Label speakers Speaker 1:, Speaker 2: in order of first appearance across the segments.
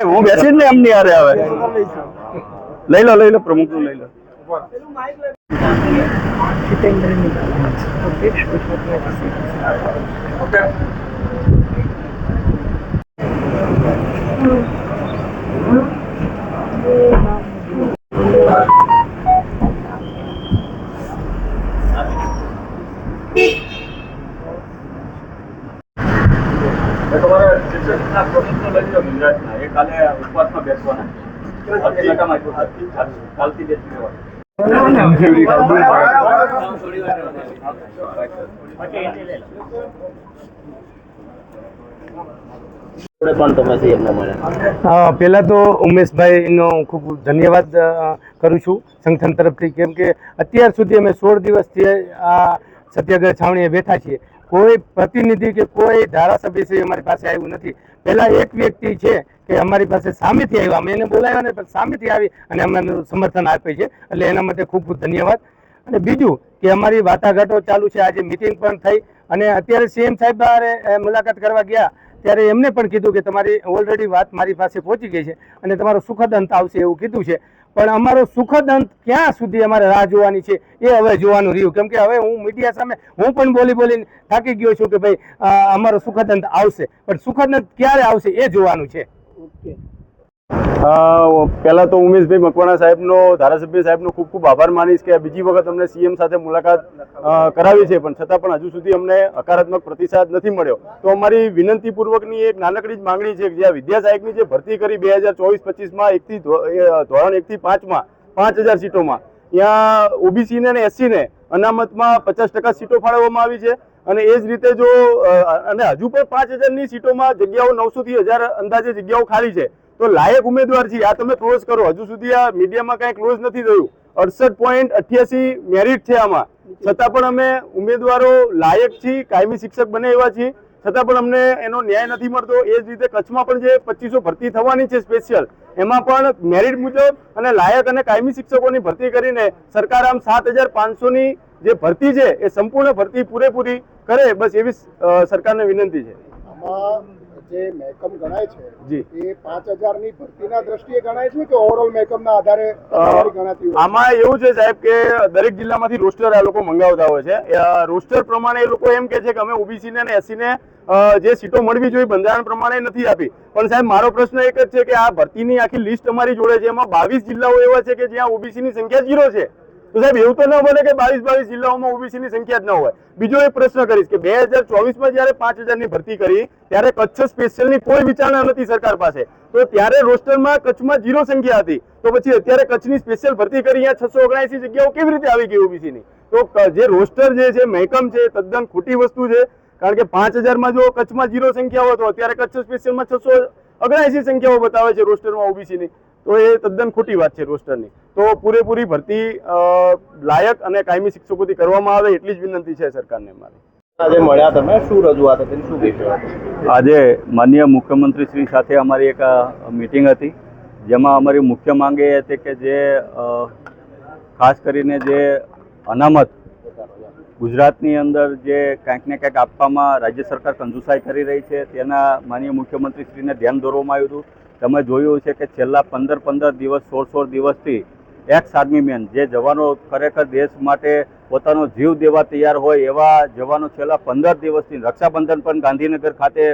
Speaker 1: હું બેસીને ને એમની આરે આવે. લઈ લો લઈ લો પ્રમુખનું લઈ લો. તમારા ગુજરાતના. એ કાલે ઉપવાસમાં બેસવાના. કાલથી બેસી
Speaker 2: પહેલાં તો ઉમેશભાઈનો ખૂબ ખૂબ ધન્યવાદ કરું છું સંગઠન તરફથી. કેમ કે અત્યાર સુધી અમે સોળ દિવસથી આ સત્યાગ્રહ છાવણીએ બેઠા છીએ. કોઈ પ્રતિનિધિ કે કોઈ ધારાસભ્ય છે અમારી પાસે આવ્યું નથી. પહેલાં એક વ્યક્તિ છે કે અમારી પાસે સામેથી આવ્યા. અમે એને બોલાવ્યા ને પણ સામેથી આવી અને અમને સમર્થન આપે છે. એટલે એના માટે ખૂબ ખૂબ ધન્યવાદ. અને બીજું કે અમારી વાટાઘાટો ચાલુ છે. આજે મિટિંગ પણ થઈ અને અત્યારે સીએમ સાહેબ મુલાકાત કરવા ગયા ત્યારે એમને પણ કીધું કે તમારી ઓલરેડી વાત મારી પાસે પહોંચી ગઈ છે અને તમારો સુખદ અંત આવશે એવું કીધું છે. પણ અમારો સુખદ અંત ક્યાં સુધી અમારે રાહ જોવાની છે? એ હવે જોવાનું રહ્યું. કેમ કે હવે હું મીડિયા સામે, હું પણ બોલી બોલીને થાકી ગયો છું કે ભાઈ અમારો સુખદ અંત આવશે. પણ સુખદ અંત ક્યારે આવશે એ જોવાનું છે.
Speaker 1: પહેલા તો ઉમેશભાઈ મકવાણા સાહેબનો, ધારાસભ્ય સાહેબનો ખૂબ ખૂબ આભાર માનીશ કે બીજી વખત અમને સીએમ સાથે મુલાકાત કરાવી છે, પણ છતાં પણ હજુ સુધી અમને હકારાત્મક પ્રતિસાદ નથી મળ્યો. તો અમારી વિનંતીપૂર્વકની એક નાનકડી જ માંગણી છે કે જે વિદ્યા સહાયકની જે ભરતી કરી બે હજાર ચોવીસ પચીસમાં, એકથી ધોરણ એકથી પાંચમાં, પાંચ હજાર સીટોમાં. ત્યાં ઓબીસીને અને એસસીને અનામતમાં પચાસ ટકા સીટો ફાળવવામાં આવી છે અને એ જ રીતે જો અને હજુ પણ પાંચ હજારની સીટોમાં જગ્યાઓ નવસોથી હજાર અંદાજે જગ્યાઓ ખાલી છે. તો લાયક ઉમેદવાર છે. આ તમે ક્લોઝ કરો. હજુ સુધી આ મીડિયામાં કાંઈ ક્લોઝ નથી થયું. અડસઠ પોઈન્ટ અઠ્યાસી મેરિટ છે આમાં. છતાં પણ અમે ઉમેદવારો લાયક છીએ, કાયમી શિક્ષક બને એવા છીએ. છતાં પણ અમને એનો ન્યાય નથી મળતો. એ જ રીતે કચ્છમાં પણ જે પચીસો ભરતી થવાની છે સ્પેશિયલ એમાં પણ મેરિટ મુજબ અને લાયક અને કાયમી શિક્ષકોની ભરતી કરીને સરકાર આમ સાત હજાર પાંચસોની જે ભરતી છે, એ સંપૂર્ણ ભરતી પૂરેપૂરી કરે, બસ એવી સરકારને વિનંતી છે.
Speaker 3: જે મહેકમ ગણાય છે
Speaker 1: જી.
Speaker 3: એ પાંચ હજારની ભરતીના દ્રષ્ટિએ ગણાય છે કે ઓવરઓલ મહેકમના આધારે
Speaker 1: અ,
Speaker 3: ગણાતી
Speaker 1: આમાં એવું છે સાહેબ કે દરેક જિલ્લામાંથી રોસ્ટર આ લોકો મંગાવતા હોય છે. રોસ્ટર પ્રમાણે એ લોકો એમ કે છે કે અમે ઓબીસી ને એસસી ને જે સીટો મળવી જોઈએ બંધારણ પ્રમાણે નથી આપી. પણ સાહેબ મારો પ્રશ્ન એક જ છે કે આ ભરતીની આખી લિસ્ટ અમારી જોડે છે. એમાં બાવીસ જિલ્લાઓ એવા છે કે જ્યાં ઓબીસી ની સંખ્યા ઝીરો છે? તો સાહેબ, એવું તો ન બને કે બાવીસ બાવીસ જિલ્લાઓમાં ઓબીસી ની સંખ્યા જ ન હોય. બીજો એક પ્રશ્ન કરીશ કે બે હજાર ચોવીસમાં જયારે પાંચ હજારની ભરતી કરી, ત્યારે કચ્છ સ્પેશિયલની કોઈ વિચારણા નથી સરકાર પાસે. તો ત્યારે રોસ્ટરમાં કચ્છમાં ઝીરો સંખ્યા હતી. તો પછી અત્યારે કચ્છની સ્પેશિયલ ભરતી કરી, અહીંયા છસો ઓગણસી જગ્યાઓ કેવી રીતે આવી ગઈ ઓબીસી ની તો જે રોસ્ટર જે છે, મહેકમ છે, તદ્દન ખોટી વસ્તુ છે. કારણ કે પાંચ હજારમાં જો કચ્છમાં ઝીરો સંખ્યા હોય, તો અત્યારે કચ્છ સ્પેશિયલમાં છસો ઓગણસી સંખ્યાઓ બતાવે છે રોસ્ટરમાં ઓબીસી ની તો એ તદ્દન ખોટી વાત છે રોસ્ટરની. તો પૂરેપૂરી ભરતી લાયક અને કાયમી શિક્ષકોથી કરવામાં આવે એટલી જ વિનંતી છે સરકારને મારી.
Speaker 4: આજે મળ્યા તમે શું રજૂઆત હતી શું કહેશો
Speaker 1: આજે માનનીય મુખ્યમંત્રી શ્રી સાથે અમારી એક મિટિંગ હતી જેમાં અમારી મુખ્ય માંગ એ હતી કે જે ખાસ કરીને જે અનામત ગુજરાતની અંદર જે કાંઈક ને કાંઈક આપવામાં રાજ્ય સરકાર કંજુસાઈ કરી રહી છે તેના માનનીય મુખ્યમંત્રીશ્રીને ધ્યાન દોરવામાં આવ્યું હતું. તમે જોયું છે કે છેલ્લા પંદર પંદર દિવસ, સોળ સોળ દિવસથી એક્સ આર્મી મેન, જે જવાનો ખરેખર દેશ માટે પોતાનો જીવ દેવા તૈયાર હોય એવા જવાનો છેલ્લા પંદર દિવસથી રક્ષાબંધન પણ ગાંધીનગર ખાતે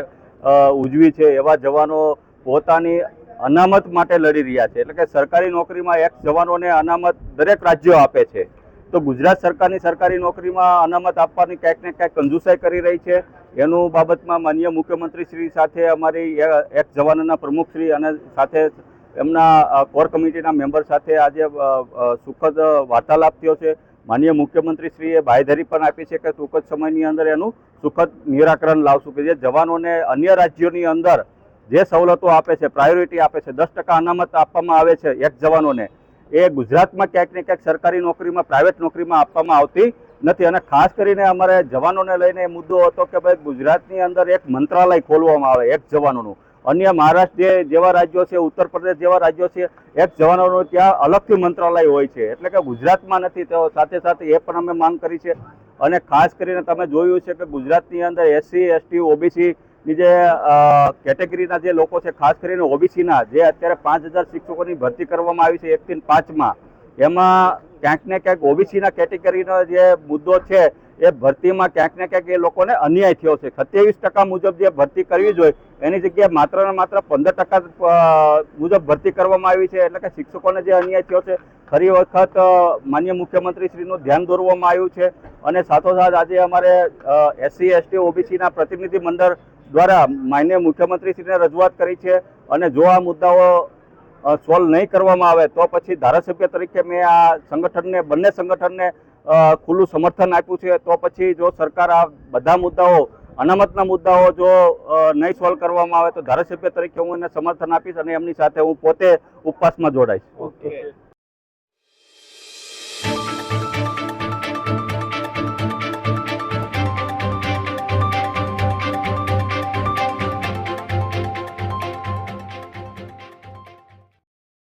Speaker 1: ઉજવી છે એવા જવાનો પોતાની અનામત માટે લડી રહ્યા છે. એટલે કે સરકારી નોકરીમાં એક્સ જવાનોને અનામત દરેક રાજ્યો આપે છે. તો ગુજરાત સરકારની સરકારી નોકરીમાં અનામત આપવાની ક્યાંક ને ક્યાંક કંજુસાઈ કરી રહી છે. એનું બાબતમાં માનીય મુખ્યમંત્રી શ્રી સાથે અમારી એક જવાનોના પ્રમુખશ્રી અને સાથે એમના કોર કમિટીના મેમ્બર સાથે આજે સુખદ વાર્તાલાપ થયો છે. માનનીય મુખ્યમંત્રીશ્રીએ બાંયધરી પણ આપી છે કે ટૂંક જ સમયની અંદર એનું સુખદ નિરાકરણ લાવશું કે જે જવાનોને અન્ય રાજ્યોની અંદર જે સવલતો આપે છે પ્રાયોરિટી આપે છે, દસ ટકા અનામત આપવામાં આવે છે એક જવાનોને, એ ગુજરાતમાં ક્યાંક ને ક્યાંક સરકારી નોકરીમાં પ્રાઇવેટ નોકરીમાં આપવામાં આવતી નથી. અને ખાસ કરીને અમારે જવાનોને લઈને મુદ્દો હતો કે ભાઈ ગુજરાતની અંદર એક મંત્રાલય ખોલવામાં આવે, એક જવાનોનું. અન્ય મહારાષ્ટ્ર જેવા રાજ્યો છે, ઉત્તર પ્રદેશ જેવા રાજ્યો છે, એક જવાનોનું ત્યાં અલગથી મંત્રાલય હોય છે. એટલે કે ગુજરાતમાં નથી, તો સાથે સાથે એ પણ અમે માંગ કરી છે. અને ખાસ કરીને તમે જોયું છે કે ગુજરાતની અંદર એસસી, એસટી ઓબીસી ની જે કેટેગરીના જે લોકો છે, ખાસ કરીને ઓબીસીના, જે અત્યારે પાંચ હજાર શિક્ષકોની ભરતી કરવામાં આવી છે એકથી પાંચમાં, એમાં ક્યાંક ને ક્યાંક ઓબીસીના કેટેગરીનો જે મુદ્દો છે, એ ભરતીમાં ક્યાંક ને ક્યાંક એ લોકોને અન્યાય થયો છે. સત્યાવીસ ટકા મુજબ જે ભરતી કરવી જોઈએ, એની જગ્યાએ માત્ર ને માત્ર પંદર ટકા મુજબ ભરતી કરવામાં આવી છે. એટલે કે શિક્ષકોને જે અન્યાય થયો છે, ફરી વખત માન્ય મુખ્યમંત્રીશ્રીનું ધ્યાન દોરવામાં આવ્યું છે. અને સાથોસાથ આજે અમારે એસસી એસટી ઓબીસીના પ્રતિનિધિ મંડળ દ્વારા માન્ય મુખ્યમંત્રીશ્રીને રજૂઆત કરી છે. અને જો આ મુદ્દાઓ સોલ્વ નહીં કરવામાં આવે તો પછી ધારાસભ્ય તરીકે મેં આ સંગઠનને, બંને સંગઠનને ખુલ્લું સમર્થન આપ્યું છે. તો પછી જો સરકાર આ બધા મુદ્દાઓ, અનામતના મુદ્દાઓ જો નહીં સોલ્વ કરવામાં આવે તો ધારાસભ્ય તરીકે હું એને સમર્થન આપીશ અને એમની સાથે હું પોતે ઉપવાસમાં જોડાઈશ.
Speaker 4: ઓકે